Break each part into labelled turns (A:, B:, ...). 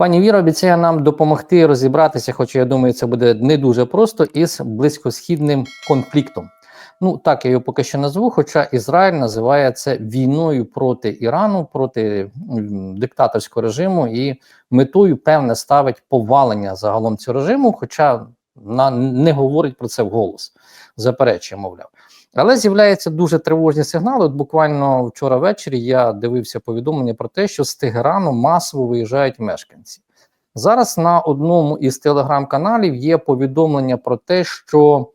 A: Пані Віра обіцяє нам допомогти розібратися, хоча я думаю, це буде не дуже просто із близькосхідним конфліктом. Ну так я його поки що назву. Хоча Ізраїль називає це війною проти Ірану, проти диктаторського режиму, і метою певне ставить повалення загалом цього режиму, хоча на не говорить про це вголос, заперечує, мовляв. Але з'являються дуже тривожні сигнали. От буквально вчора ввечері я дивився повідомлення про те, що з Тегерану масово виїжджають мешканці. Зараз на одному із телеграм-каналів є повідомлення про те, що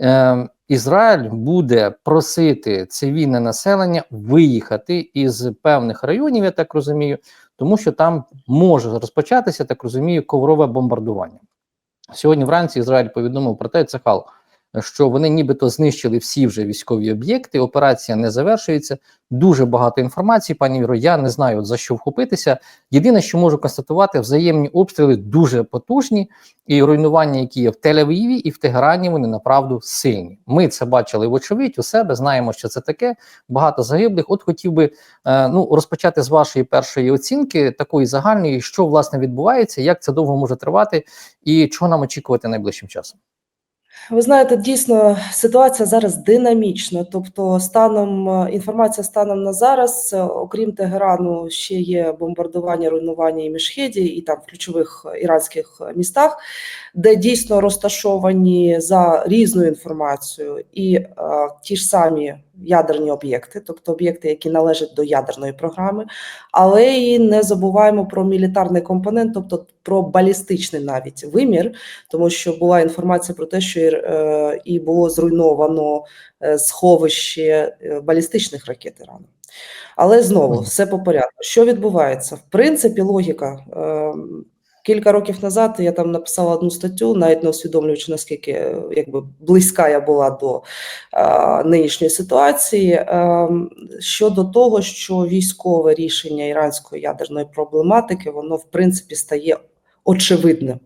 A: е, Ізраїль буде просити цивільне населення виїхати із певних районів, я так розумію, тому що там може розпочатися, так розумію, коврове бомбардування. Сьогодні вранці Ізраїль повідомив про те, Цехал, що вони нібито знищили всі вже військові об'єкти. Операція не завершується. Дуже багато інформації, пані Віро. Я не знаю за що вхопитися. Єдине, що можу констатувати, взаємні обстріли дуже потужні, і руйнування, які є в Тель-Авіві і в Тегерані, вони направду сильні. Ми це бачили вочевидь у себе. Знаємо, що це таке. Багато загиблих. От хотів би е, ну розпочати з вашої першої оцінки, такої загальної, що власне відбувається, як це довго може тривати, і чого нам очікувати найближчим часом.
B: Ви знаєте, дійсно ситуація зараз динамічна. Тобто, станом е, інформація станом на зараз, е, окрім Тегерану, ще є бомбардування, руйнування і Мішхеді, і там в ключових іранських містах, де дійсно розташовані за різною інформацією і е, ті ж самі ядерні об'єкти, тобто об'єкти, які належать до ядерної програми, але і не забуваємо про мілітарний компонент, тобто про балістичний навіть вимір, тому що була інформація про те, що е, і було зруйновано е, сховище е, балістичних ракет Ірану. Але знову все по порядку. Що відбувається? В принципі, логіка. Кілька років назад я там написала одну статтю, навіть не усвідомлюючи, наскільки е, якби близька я була до е, нинішньої ситуації, е, щодо того, що військове рішення іранської ядерної проблематики, воно в принципі стає очевидним.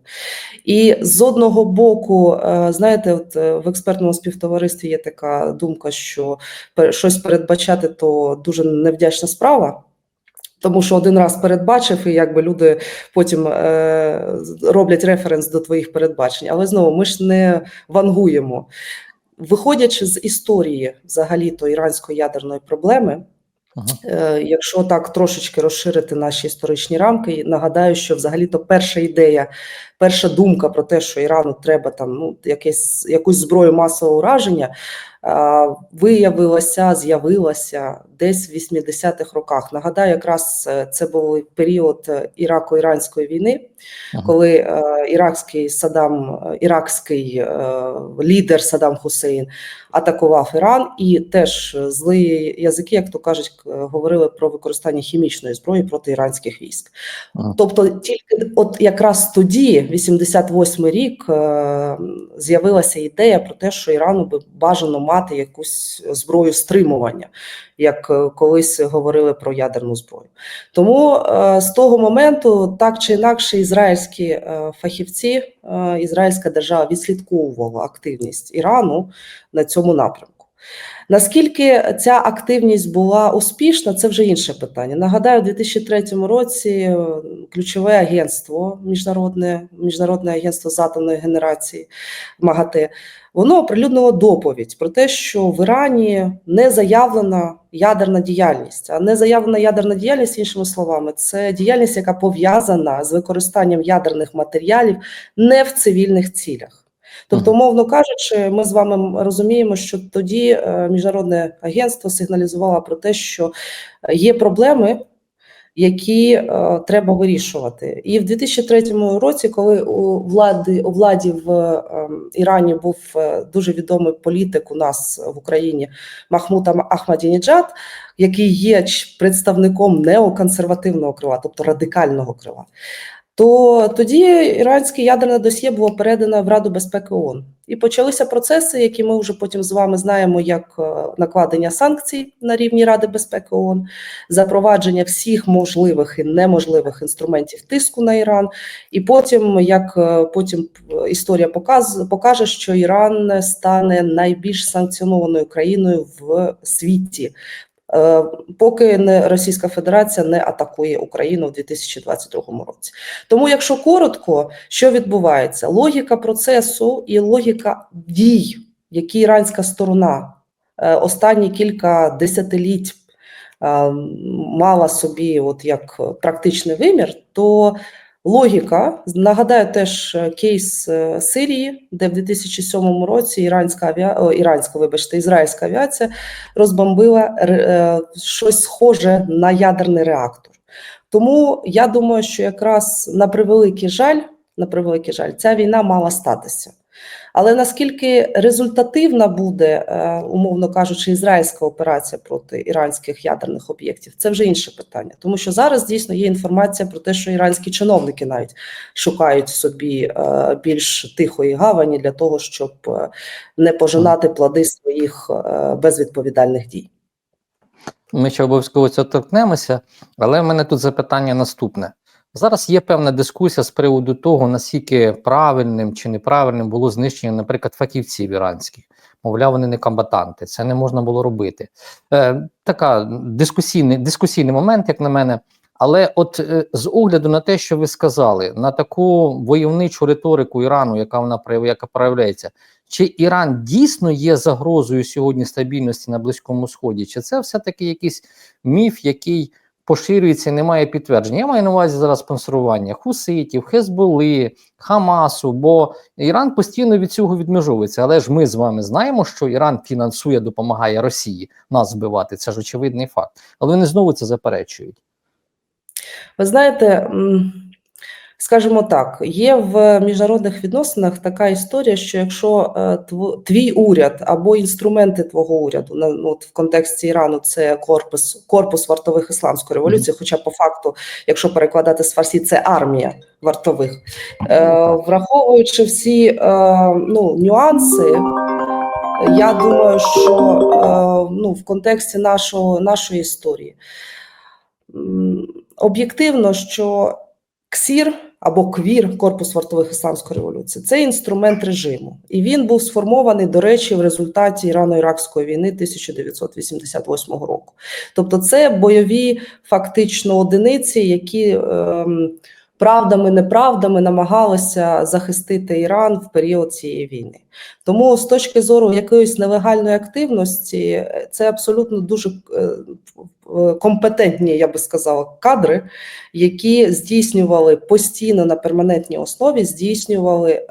B: І з одного боку, е, знаєте, от е, в експертному співтоваристві є така думка, що щось передбачати то дуже невдячна справа. Тому що один раз передбачив, і якби люди потім е, роблять референс до твоїх передбачень. Але знову ми ж не вангуємо. Виходячи з історії взагалі то іранської ядерної проблеми,
A: Ага.
B: Е, Якщо так трошечки розширити наші історичні рамки, нагадаю, що взагалі-то перша ідея, перша думка про те, що Ірану треба там ну якесь якусь зброю масового ураження, виявилася, з'явилася десь в 80-х роках. Нагадаю, якраз е, це був період е, Ірако-іранської війни,
A: Ага.
B: коли е, іракський Садам, е, іракський е, лідер Саддам Хусейн атакував Іран, і теж злі язики, як то кажуть, говорили про використання хімічної зброї проти іранських військ.
A: Ага.
B: Тобто, тільки от якраз тоді, 88 рік, е, з'явилася ідея про те, що Ірану би бажано мати якусь зброю стримування, як е, колись говорили про ядерну зброю. Тому е, з того моменту, так чи інакше, ізраїльські е, фахівці, ізраїльська держава відслідковувала активність Ірану на цьому напрямку. Наскільки ця активність була успішна, це вже інше питання. Нагадаю, у 2003 році ключове агентство, міжнародне міжнародне агентство з атомної генерації МАГАТЕ, воно оприлюднило доповідь про те, що в Ірані не заявлена ядерна діяльність. А не заявлена ядерна діяльність, іншими словами, це діяльність, яка пов'язана з використанням ядерних матеріалів не в цивільних цілях. Тобто, мовно кажучи, ми з вами розуміємо, що тоді е, міжнародне агентство сигналізувало про те, що е, є проблеми, які е, треба вирішувати. І в 2003 році, коли у влади у владі в е, Ірані був е, дуже відомий політик у нас в Україні Махмуд Ахмадініджад, який є представником неоконсервативного крила, тобто радикального крила. То тоді іранське ядерне досьє було передано в Раду безпеки ООН. І почалися процеси, які ми вже потім з вами знаємо, як е, накладення санкцій на рівні Ради безпеки ООН, запровадження всіх можливих і неможливих інструментів тиску на Іран. І потім, як е, потім е, історія показ, покаже, що Іран стане найбільш санкціонованою країною в світі поки не Російська Федерація не атакує Україну в 2022 році. Тому, якщо коротко, що відбувається? Логіка процесу і логіка дій, які іранська сторона е, останні кілька десятиліть е, мала собі, от як практичний вимір, то Логіка нагадаю теж е, кейс е, Сирії, де в 2007 році іранська авіа... о, іранська, вибачте, ізраїльська авіація розбомбила е, щось схоже на ядерний реактор. Тому я думаю, що якраз на превеликий жаль, на превеликий жаль, ця війна мала статися. Але наскільки результативна буде, е, умовно кажучи, ізраїльська операція проти іранських ядерних об'єктів, це вже інше питання. Тому що зараз дійсно є інформація про те, що іранські чиновники навіть шукають собі е, більш тихої гавані для того, щоб е, не пожинати плоди своїх безвідповідальних дій.
A: Ми ще обов'язково цього торкнемося, але в мене тут запитання наступне. Зараз є певна дискусія з приводу того, наскільки правильним чи неправильним було знищення, наприклад, фахівців іранських. Мовляв, вони не комбатанти, це не можна було робити. Е, така дискусійний, дискусійний момент, як на мене. Але от е, з огляду на те, що ви сказали, на таку войовничу риторику Ірану, яка вона яка проявляється, чи Іран дійсно є загрозою сьогодні стабільності на Близькому Сході, чи це все-таки якийсь міф, який поширюється і немає підтвердження? Я маю на увазі зараз спонсорування хуситів, Хезболи, Хамасу, бо Іран постійно від цього відмежовується. Але ж ми з вами знаємо, що Іран фінансує, допомагає Росії нас збивати. Це ж очевидний факт. Але вони знову це заперечують.
B: Ви знаєте, скажімо так, є в міжнародних відносинах така історія, що якщо е, твій уряд або інструменти твого уряду, на- ну, в контексті Ірану це корпус, корпус вартових ісламської революції, хоча по факту, якщо перекладати з фарсі, це армія вартових, е, враховуючи всі е, ну, нюанси. Я думаю, що ну, в контексті нашого, нашої історії. Об'єктивно, що КСІР або КВІР, Корпус вартових ісламської революції, це інструмент режиму, і він був сформований, до речі, в результаті Ірано-Іракської війни 1988 року. Тобто, це бойові фактично одиниці, які ем, правдами, неправдами намагалися захистити Іран в період цієї війни. Тому з точки зору якоїсь нелегальної активності, е, це абсолютно дуже е, компетентні, я би сказала, кадри, які здійснювали постійно на перманентній основі, здійснювали е,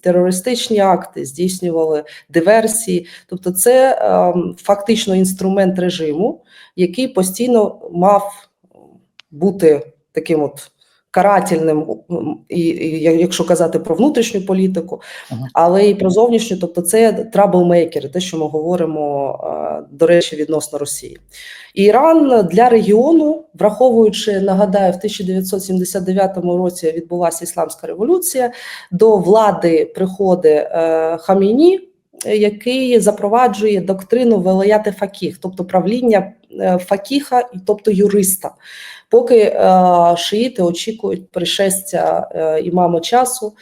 B: терористичні акти, здійснювали диверсії. Тобто, це е, фактично інструмент режиму, який постійно мав бути таким от. Карательним, і, і якщо казати про внутрішню політику,
A: Ага.
B: але і про зовнішню, тобто це траблмейкери, те, що ми говоримо, е, до речі, відносно Росії. Іран для регіону, враховуючи, нагадаю, в 1979 році відбулася ісламська революція, до влади приходить е, Хаміні, який запроваджує доктрину велаяти факіх, тобто правління е, факіха, тобто юриста. Поки е, шиїти очікують пришестя е, імаму часу.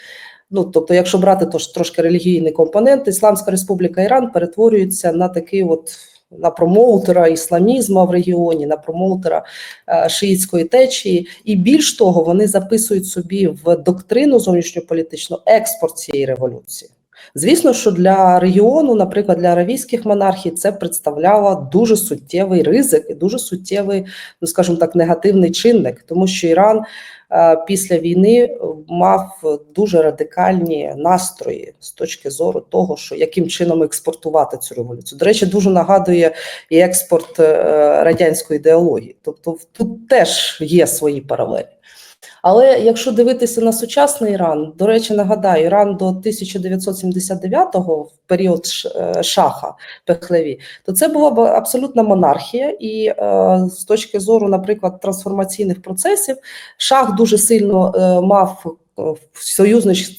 B: Ну, тобто, якщо брати тож трошки релігійний компонент, Ісламська Республіка Іран перетворюється на такий от на промоутера ісламізму в регіоні, на промоутера е, шиїтської течії, і більш того, вони записують собі в доктрину зовнішньополітичну експорт цієї революції. Звісно, що для регіону, наприклад, для аравійських монархій, це представляло дуже суттєвий ризик і дуже суттєвий, ну скажімо так, негативний чинник, тому що Іран е, після війни е, мав дуже радикальні настрої з точки зору того, що яким чином експортувати цю революцію. До речі, дуже нагадує і експорт е, радянської ідеології. Тобто, тут теж є свої паралелі. Але якщо дивитися на сучасний Іран, до речі, нагадаю, Іран до 1979-го, в період е, Шаха Пехлеві, то це була б абсолютна монархія, і е, з точки зору, наприклад, трансформаційних процесів, Шах дуже сильно е, мав союзнич,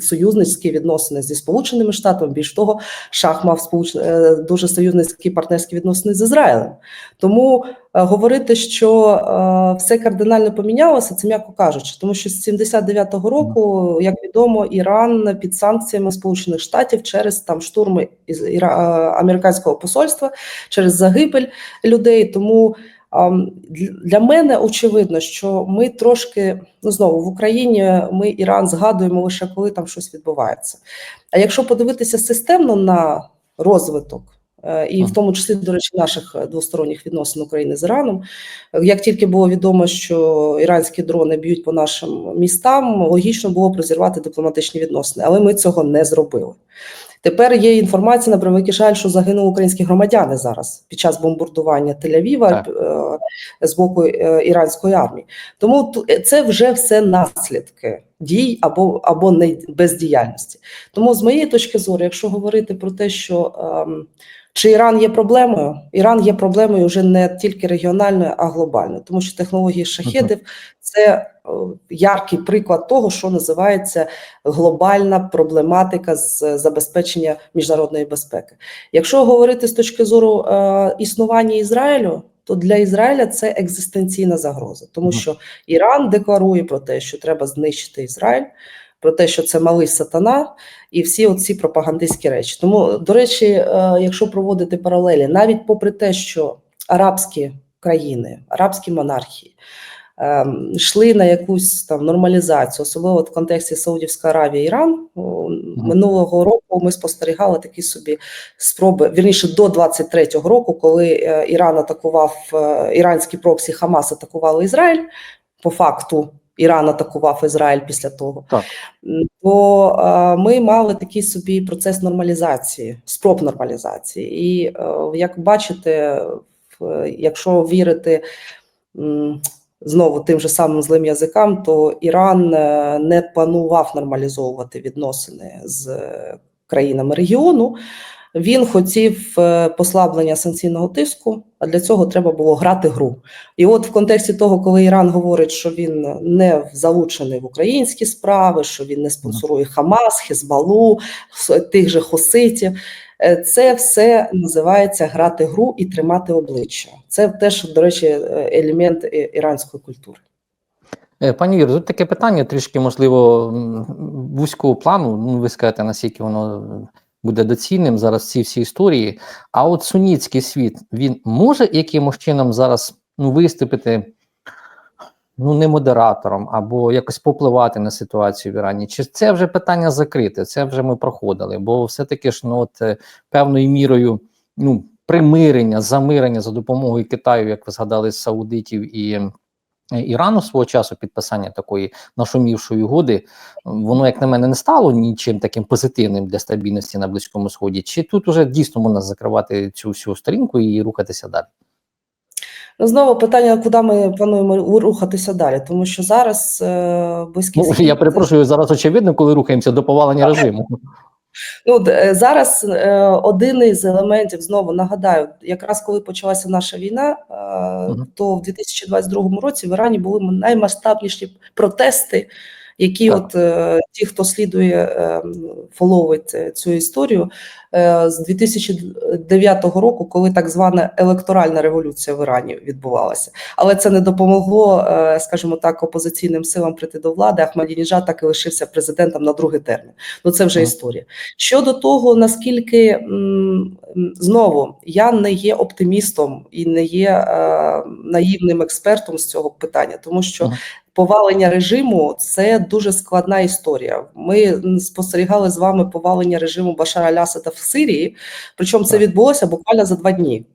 B: союзницькі відносини зі Сполученими Штатами. Більш того, Шах мав сполуч... е, дуже союзницькі партнерські відносини з Ізраїлем. Тому е, говорити, що е, все кардинально помінялося, це м'яко кажучи, тому що з 79-го року, як відомо, Іран під санкціями Сполучених Штатів через там штурми із Іра... е, американського посольства, через загибель людей. Тому для мене очевидно, що ми трошки ну знову в Україні ми Іран згадуємо лише коли там щось відбувається. А якщо подивитися системно на розвиток. е, І в тому числі, до речі, наших двосторонніх відносин України з Іраном. Як тільки було відомо, що іранські дрони б'ють по нашим містам, логічно було б розірвати дипломатичні відносини, але ми цього не зробили. Тепер є інформація на превеликий жаль, що загинули українські громадяни зараз під час бомбардування Тель-Авіва е, з боку е, іранської армії. Тому е, це вже все наслідки дій або, або не бездіяльності. Тому, з моєї точки зору, якщо говорити про те, що ем, чи Іран є проблемою, Іран є проблемою вже не тільки регіональною, а глобальною, тому що технології шахедів це е, яркий приклад того, що називається глобальна проблематика з забезпечення міжнародної безпеки. Якщо говорити з точки зору е, існування Ізраїлю, то для Ізраїля це екзистенційна загроза, тому що Іран декларує про те, що треба знищити Ізраїль, про те, що це малий сатана, і всі оці пропагандистські речі. Тому, до речі, е, якщо проводити паралелі, навіть попри те, що арабські країни, арабські монархії ем, йшли на якусь там нормалізацію, особливо в контексті Саудівська Аравія, Іран. Минулого року ми спостерігали такі собі спроби, вірніше до 23-го року, коли е, Іран атакував е, іранські проксі Хамас атакували Ізраїль. По факту Іран атакував Ізраїль після того.
A: Так.
B: То е, ми мали такий собі процес нормалізації, спроб нормалізації. І е, як бачите, в- якщо вірити м, знову тим же самим злим язикам, то Іран е, не планував нормалізовувати відносини з е, країнами регіону. Він хотів е, послаблення санкційного тиску, а для цього треба було грати гру. І от в контексті того, коли Іран говорить, що він не залучений в українські справи, що він не спонсорує Хамас, Хезбалу, тих же Хоситів, е, це все називається грати гру і тримати обличчя. Це теж, до речі, е, елемент іранської культури.
A: Пані Віру, тут таке питання трішки, можливо, вузького плану. Ну, ви скажете, наскільки воно буде доцільним зараз ці всі історії. А от сунітський світ він може якимось чином зараз ну, виступити ну, не модератором або якось попливати на ситуацію в Ірані? Чи це вже питання закрите? Це вже ми проходили? Бо все-таки ж ну, от, е, певною мірою ну, примирення, замирення за допомогою Китаю, як ви згадали, Саудитів і Ірану свого часу підписання такої нашумівшої угоди, воно, як на мене, не стало нічим таким позитивним для стабільності на Близькому Сході. Чи тут уже дійсно можна закривати цю всю сторінку і рухатися далі?
B: Знову питання, куди ми плануємо рухатися далі, тому що зараз е, близький
A: Ну, я перепрошую зараз очевидно, коли рухаємося до повалення режиму.
B: Ну е, зараз е, один із елементів знову нагадаю, якраз коли почалася наша війна, е, то в 2022 році в Ірані були наймасштабніші протести, які,
A: Так.
B: от е, ті, хто слідує е, фоловить е, цю історію е, з 2009 року, коли так звана електоральна революція в Ірані відбувалася. Але це не допомогло, е, скажімо так, опозиційним силам прийти до влади. Ахмадініжад так і лишився президентом на другий термін. Ну це вже
A: Мгм.
B: історія. Щодо того, наскільки м, знову я не є оптимістом і не є е, наївним експертом з цього питання, тому що. Повалення режиму це дуже складна історія. Ми спостерігали з вами повалення режиму Башара Лясада в Сирії, причому це відбулося буквально за два дні.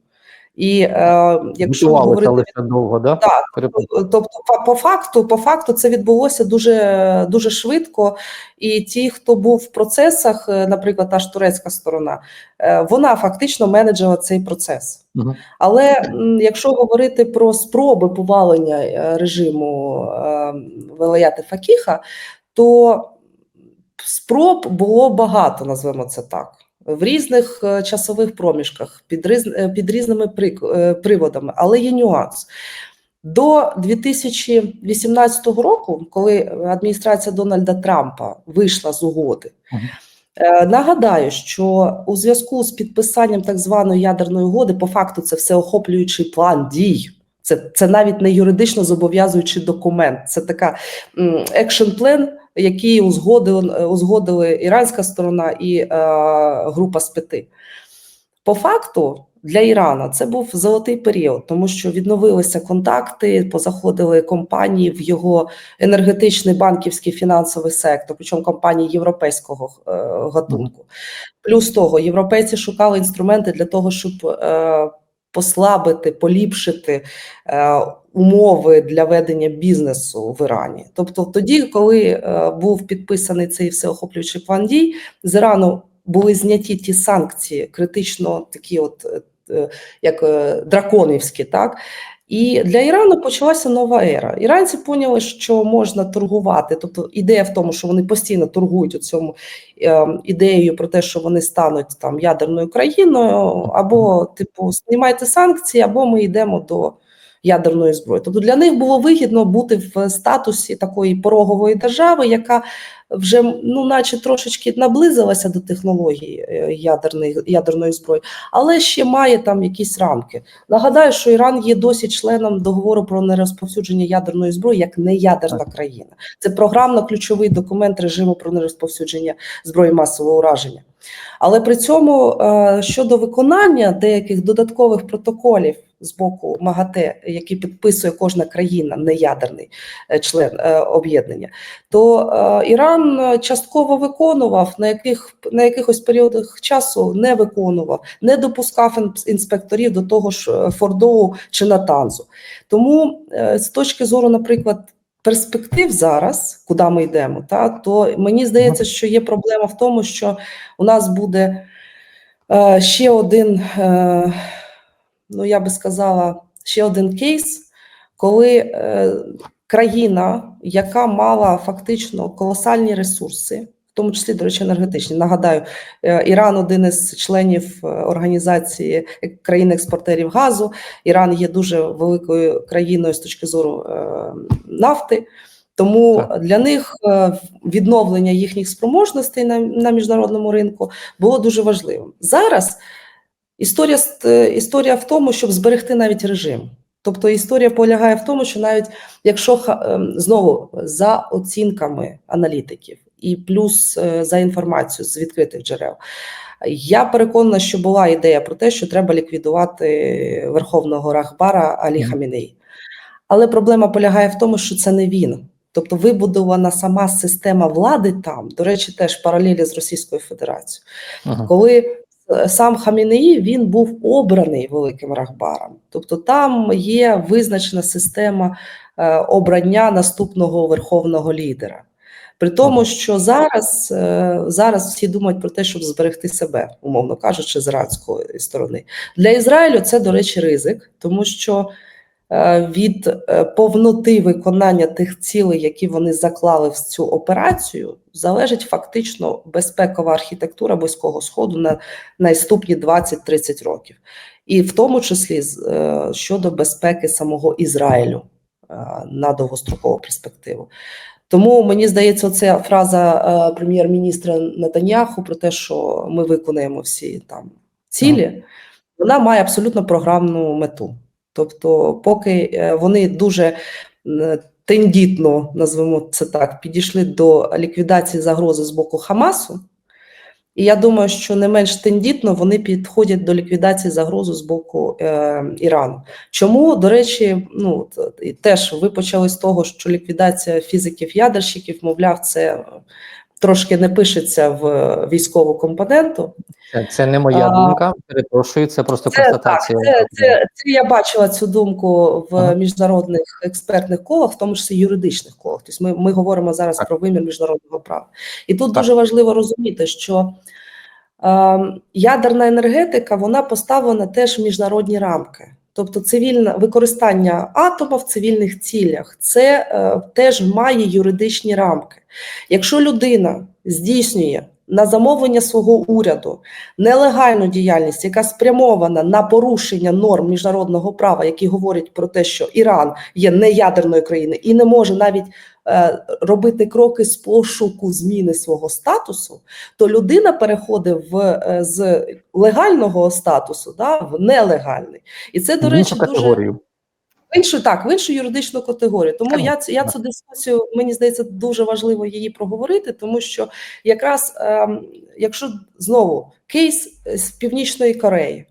B: І е, якщо говорити
A: лише довго, да?
B: Так, Тобто, по, по факту, по факту, це відбулося дуже дуже швидко. І ті, хто був в процесах, е, наприклад, та ж турецька сторона, е, вона фактично менеджила цей процес.
A: Мгм.
B: Але якщо говорити про спроби повалення е, режиму е, Велаяти Факіха, то спроб було багато, назвемо це так. В різних е, часових проміжках під, різ- е, під різними е, приводами, але є нюанс. До 2018 року, коли адміністрація Дональда Трампа вийшла з угоди, е, нагадаю, що у зв'язку з підписанням так званої ядерної угоди, по факту, це всеохоплюючий план дій. Це, це навіть не юридично зобов'язуючий документ. Це така екшн який узгодили, узгодили іранська сторона і е, група з п'яти. По факту для Ірану це був золотий період, тому що відновилися контакти, позаходили компанії в його енергетичний банківський фінансовий сектор, причому компанії європейського е, гатунку. Плюс того, європейці шукали інструменти для того, щоб е, послабити, поліпшити е, умови для ведення бізнесу в Ірані. Тобто, тоді, коли е, був підписаний цей всеохоплюючий план дій, з Ірану були зняті ті санкції, критично такі, от е, як е, драконівські, так. І для Ірану почалася нова ера. Іранці поняли, що можна торгувати. Тобто ідея в тому, що вони постійно торгують у цьому е, ідеєю про те, що вони стануть там ядерною країною, або типу знімайте санкції, або ми йдемо до ядерної зброї. Тобто для них було вигідно бути в статусі такої порогової держави, яка вже ну, наче трошечки наблизилася до технології е, ядерної ядерної зброї, але ще має там якісь рамки. Нагадаю, що Іран є досі членом договору про нерозповсюдження ядерної зброї як неядерна країна. Це програмно-ключовий документ режиму про нерозповсюдження зброї масового ураження. Але при цьому е, щодо виконання деяких додаткових протоколів з боку МАГАТЕ, які підписує кожна країна, неядерний е, член е, об'єднання, то Іран частково виконував на яких на якихось періодах часу не виконував, не допускав інспекторів до того ж Фордоу чи Натанзу. Тому з точки зору, наприклад перспектив зараз, куди ми йдемо, та то мені здається, що є проблема в тому, що у нас буде е, ще один, е, ну я би сказала, ще один кейс, коли е, країна, яка мала фактично колосальні ресурси. В тому числі, до речі, енергетичні. Нагадаю, Іран один із членів організації країн-експортерів газу. Іран є дуже великою країною з точки зору нафти. Тому так. для них відновлення їхніх спроможностей на, на міжнародному ринку було дуже важливим. Зараз історія історія в тому, щоб зберегти навіть режим. Тобто історія полягає в тому, що навіть якщо знову за оцінками аналітиків і плюс за інформацією з відкритих джерел. Я переконана, що була ідея про те, що треба ліквідувати верховного рахбара Алі Хамінеї. Але проблема полягає в тому, що це не він. Тобто вибудована сама система влади там, до речі, теж паралелі з Російською Федерацією, ага. коли сам Хамінеї він був обраний великим рахбаром. Тобто там є визначена система е, обрання наступного верховного лідера. При тому, що зараз е, зараз всі думають про те, щоб зберегти себе, умовно кажучи, з іранської сторони. Для Ізраїлю це, до речі, ризик, тому що від е, повноти виконання тих цілей, які вони заклали в цю операцію, залежить фактично безпекова архітектура близького сходу на наступні 20-30 років, і в тому числі щодо безпеки самого Ізраїлю на довгострокову перспективу. Тому мені здається, ця фраза е, прем'єр-міністра Нетаньяху про те, що ми виконаємо всі там цілі, вона має абсолютно програмну мету. Тобто, поки е, вони дуже тендітно, назвемо це так, підійшли до ліквідації загрози з боку Хамасу. І я думаю, що не менш тендітно вони підходять до ліквідації загрози з боку е, Ірану. Чому, до речі, ну теж ви почали з того, що ліквідація фізиків-ядерщиків, мовляв, це трошки не пишеться в військову компоненту.
A: Це, це не моя а, думка. Перепрошую, це просто
B: це,
A: констатація.
B: Так, це, це, це я бачила цю думку в ага. міжнародних експертних колах, в тому числі юридичних колах. Тобто ми, ми говоримо зараз так. про вимір міжнародного права. І тут так. дуже важливо розуміти, що е, ядерна енергетика вона поставлена теж в міжнародні рамки. Тобто цивільне використання атома в цивільних цілях це е, теж має юридичні рамки. Якщо людина здійснює на замовлення свого уряду нелегальну діяльність, яка спрямована на порушення норм міжнародного права, які говорять про те, що Іран є неядерною країною і не може навіть робити кроки з пошуку зміни свого статусу, то людина переходить в е, з легального статусу да, в нелегальний. І це, до речі,
A: іншу
B: дуже в іншу так, в іншу юридичну категорію. Тому
A: Так,
B: я я
A: так.
B: цю дискусію мені здається дуже важливо її проговорити, тому що якраз ем, якщо знову кейс з Північної Кореї.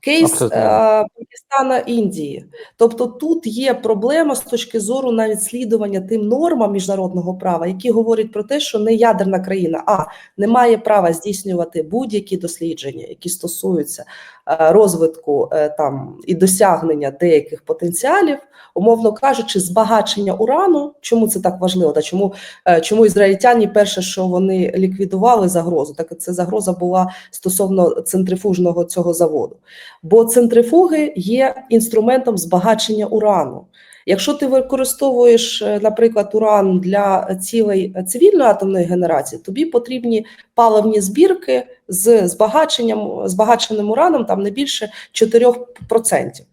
B: Кейс е, Пакистана Індії, тобто тут є проблема з точки зору навіть слідування тим нормам міжнародного права, які говорять про те, що не ядерна країна а не має права здійснювати будь-які дослідження, які стосуються е, розвитку е, там і досягнення деяких потенціалів, умовно кажучи, збагачення урану. Чому це так важливо? Та чому, е, чому ізраїльтяні перше, що вони ліквідували загрозу, так це загроза була стосовно центрифужного цього заводу. Бо центрифуги є інструментом збагачення урану. Якщо ти використовуєш, е, наприклад, уран для цілей цивільної атомної генерації, тобі потрібні паливні збірки з збагаченням збагаченим ураном там не більше 4%.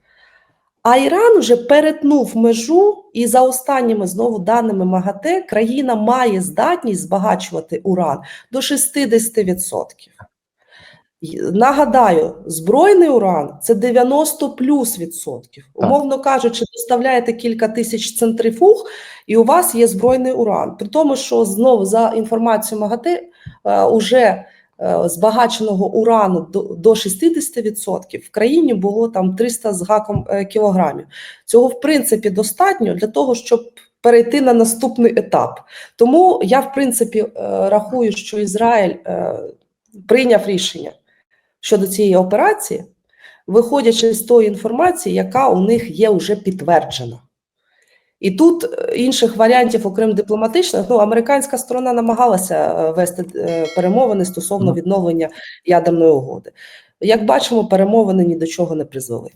B: А Іран вже перетнув межу, і за останніми знову даними МАГАТЕ країна має здатність збагачувати уран до 60%. Нагадаю, збройний уран це 90 плюс відсотків. Умовно кажучи, доставляєте кілька тисяч центрифуг, і у вас є збройний уран. При тому, що знову за інформацією МАГАТЕ, е, уже е, збагаченого урану до, до 60% в країні було там 300 з гаком е, кілограмів. Цього в принципі достатньо для того, щоб перейти на наступний етап. Тому я в принципі рахую, що Ізраїль прийняв рішення щодо цієї операції, виходячи з тої інформації, яка у них є вже підтверджена. І тут е, інших варіантів, окрім дипломатичних, ну американська сторона намагалася е, вести е, перемовини стосовно відновлення ядерної угоди. Як бачимо, перемовини ні до чого не призвели.